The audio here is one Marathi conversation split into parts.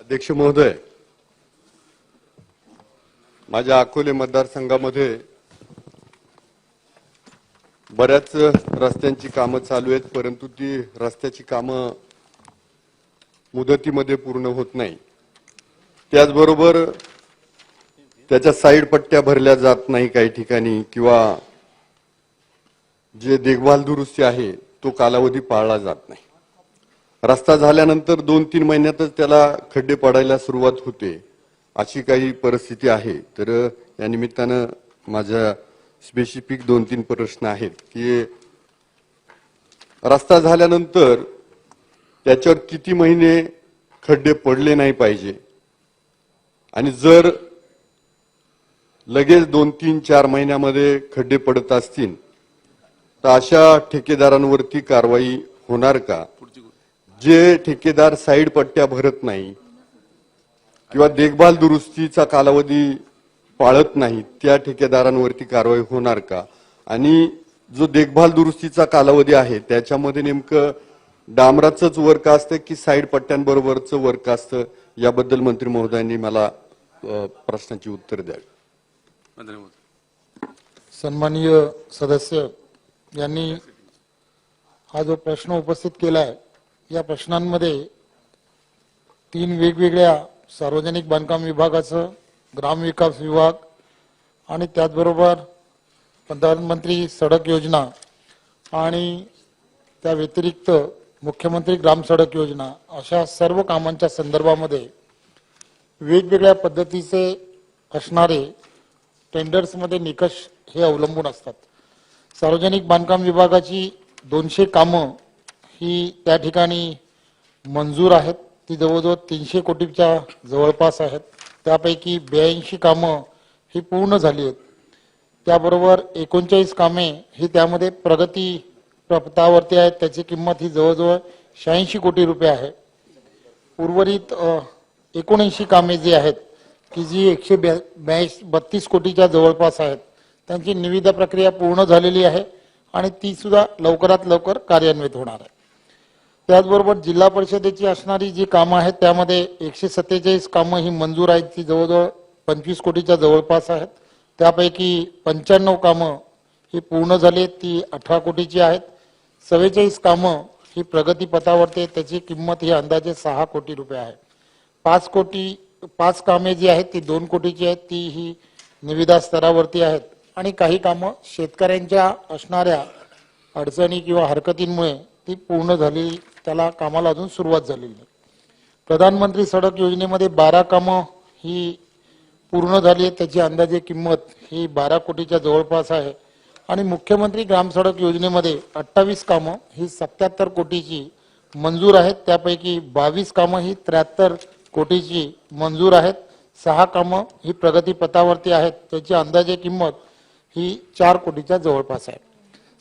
अध्यक्ष महोदय माझ्या अकोले मतदारसंघामध्ये बऱ्याच रस्त्यांची कामं चालू आहेत परंतु ती रस्त्याची कामं मुदतीमध्ये पूर्ण होत नाही. त्याचबरोबर त्याच्या साईड पट्ट्या भरल्या जात नाही काही ठिकाणी किंवा जे देखभाल दुरुस्ती आहे तो कालावधी पाळला जात नाही. रस्ता झाल्यानंतर दोन तीन महिन्यातच त्याला खड्डे पडायला सुरुवात होते. अशी काही परिस्थिती आहे. तर या निमित्तानं माझ्या स्पेसिफिक दोन तीन प्रश्न आहेत की रस्ता झाल्यानंतर त्याच्यावर किती महिने खड्डे पडले नाही पाहिजे? आणि जर लगेच दोन तीन चार महिन्यामध्ये खड्डे पडत असतील तर अशा ठेकेदारांवरती कारवाई होणार का? जे ठेकेदार साईड पट्ट्या भरत नाही किंवा देखभाल दुरुस्तीचा कालावधी पाळत नाही त्या ठेकेदारांवरती कारवाई होणार का? आणि जो देखभाल दुरुस्तीचा कालावधी आहे त्याच्यामध्ये नेमकं डांबराचंच वर्क असतं की साईड पट्ट्यांबरोबरचं वर्क असतं? याबद्दल मंत्री महोदयांनी मला प्रश्नाची उत्तर द्यावी मंत्री महोदय. सन्माननीय सदस्य यांनी हा जो प्रश्न उपस्थित केला आहे या प्रश्नांमध्ये तीन वेगवेगळ्या सार्वजनिक बांधकाम विभागाचं ग्रामविकास विभाग आणि त्याचबरोबर प्रधानमंत्री सडक योजना आणि त्या व्यतिरिक्त मुख्यमंत्री ग्राम सडक योजना अशा सर्व कामांच्या संदर्भामध्ये वेगवेगळ्या पद्धतीचे असणारे टेंडर्समध्ये निकष हे अवलंबून असतात. सार्वजनिक बांधकाम विभागाची दोनशे कामं की त्या ठिकाणी मंजूर आहेत. ती जवळजवळ तीनशे कोटीच्या जवळपास आहेत. त्यापैकी ब्याऐंशी कामं ही पूर्ण झाली आहेत. त्याबरोबर एकोणचाळीस कामे ही त्यामध्ये प्रगती पथावरती आहेत. त्याची किंमत ही जवळजवळ शहाऐंशी कोटी रुपये आहे. उर्वरित एकोणऐंशी कामे जी आहेत की जी एकशे ब्याऐंशी बत्तीस कोटीच्या जवळपास आहेत. त्यांची निविदा प्रक्रिया पूर्ण झालेली आहे आणि ती सुद्धा लवकरात लवकर कार्यान्वित होणार आहे. त्याचबरोबर जिल्हा परिषदेची असणारी जी कामं आहेत त्यामध्ये एकशे सत्तेचाळीस कामं ही मंजूर आहेत ती जवळजवळ पंचवीस कोटीच्या जवळपास आहेत. त्यापैकी पंच्याण्णव कामं ही पूर्ण झाली आहेत ती अठरा कोटीची आहेत. चव्वेचाळीस कामं ही प्रगतीपथावरती त्याची किंमत ही अंदाजे सहा कोटी रुपये आहे. पाच कोटी पाच कामे जी आहेत ती दोन कोटीची आहेत ती ही निविदा स्तरावरती आहेत. आणि काही कामं शेतकऱ्यांच्या असणाऱ्या अडचणी किंवा हरकतींमुळे ती पूर्ण झाली त्याला कामाला अजून सुरुवात झालेली नाही. प्रधानमंत्री सडक योजनेमध्ये बारा कामं ही पूर्ण झाली आहे त्याची अंदाजे किंमत ही बारा कोटीच्या जवळपास आहे. आणि मुख्यमंत्री ग्राम सडक योजनेमध्ये अठ्ठावीस कामं ही सत्याहत्तर कोटीची मंजूर आहेत. त्यापैकी बावीस कामं ही त्र्याहत्तर कोटीची मंजूर आहेत. सहा कामं ही प्रगतीपथावरती आहेत. त्याची अंदाजे किंमत ही चार कोटीच्या जवळपास आहे.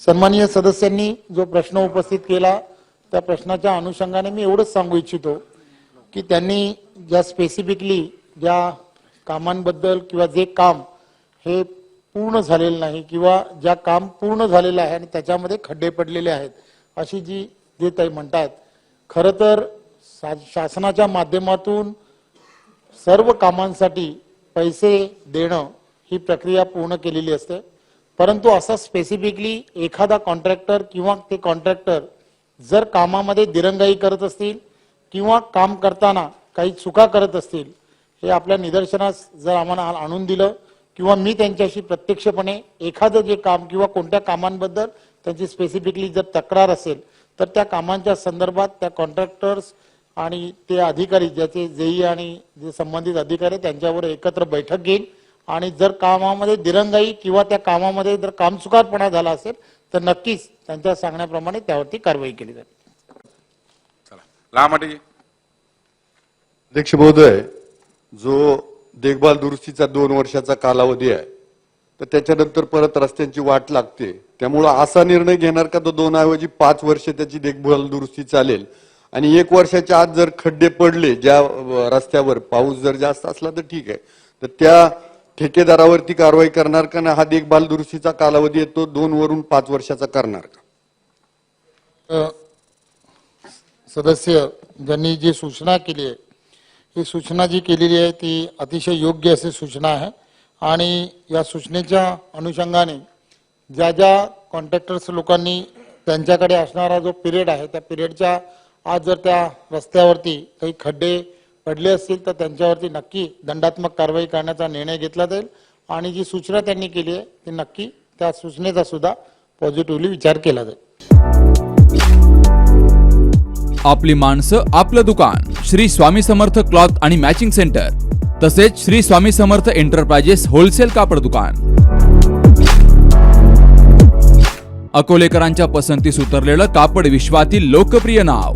सन्माननीय सदस्यांनी जो प्रश्न उपस्थित केला त्या प्रश्नाच्या अनुषंगाने मी एवढंच सांगू इच्छितो की त्यांनी ज्या स्पेसिफिकली ज्या कामांबद्दल किंवा जे काम हे पूर्ण झालेलं नाही किंवा ज्या काम पूर्ण झालेलं आहे आणि त्याच्यामध्ये खड्डे पडलेले आहेत अशी जी जे ताई म्हणतात खरं तर सा- शासनाच्या माध्यमातून सर्व कामांसाठी पैसे देणं ही प्रक्रिया पूर्ण केलेली असते. परंतु असा स्पेसिफिकली एखादा कॉन्ट्रॅक्टर किंवा ते कॉन्ट्रॅक्टर जर कामामध्ये दिरंगाई करत असतील किंवा काम करताना काही चुका करत असतील हे आपल्या निदर्शनास जर आम्हाला आणून दिलं किंवा मी त्यांच्याशी प्रत्यक्षपणे एखादं जे काम किंवा कोणत्या कामांबद्दल त्यांची स्पेसिफिकली जर तक्रार असेल तर त्या कामांच्या संदर्भात त्या कॉन्ट्रॅक्टर्स आणि ते अधिकारी ज्याचे जेई आणि जे संबंधित अधिकारी त्यांच्यावर एकत्र बैठक घेईल आणि जर कामामध्ये दिरंगाई किंवा त्या कामामध्ये जर कामचुकारपणा झाला असेल तर नक्कीच त्यांच्या सांगण्याप्रमाणे त्यावरती कारवाई केली जाईल. चला. लहान अध्यक्ष महोदय जो देखभाल दुरुस्तीचा दोन वर्षाचा कालावधी आहे तर त्याच्यानंतर परत रस्त्यांची वाट लागते. त्यामुळं असा निर्णय घेणार का तो दोन ऐवजी पाच वर्ष त्याची देखभाल दुरुस्ती चालेल? आणि एक वर्षाच्या आत जर खड्डे पडले ज्या रस्त्यावर पाऊस जर जास्त असला तर ठीक आहे. तर त्या ठेकेदारावरती कारवाई करणार का? ना हा देखभाल दुरुस्तीचा कालावधी येतो तो दोन वरून पाच वर्षाचा करणार का? सदस्य ज्यांनी जी सूचना केली आहे ही सूचना जी केलेली आहे ती अतिशय योग्य अशी सूचना आहे. आणि या सूचनेच्या अनुषंगाने ज्या ज्या कॉन्ट्रॅक्टर्स लोकांनी त्यांच्याकडे असणारा जो पिरियड आहे त्या पिरियडच्या आज जर त्या रस्त्यावरती काही खड्डे पडले असतील तर त्यांच्यावरती नक्की दंडात्मक कारवाई करण्याचा निर्णय घेतला जाईल. आणि जी सूचना त्यांनी केली आहे ती नक्की त्या सूचनेचा सुद्धा पॉझिटिव्हली विचार केला जाईल. आपली माणसं आपलं दुकान श्री स्वामी समर्थ क्लॉथ आणि मॅचिंग सेंटर तसेच श्री स्वामी समर्थ एंटरप्राइजेस होलसेल कापड दुकान. अकोलेकरांच्या पसंतीस उतरलेलं कापड विश्वातील लोकप्रिय नाव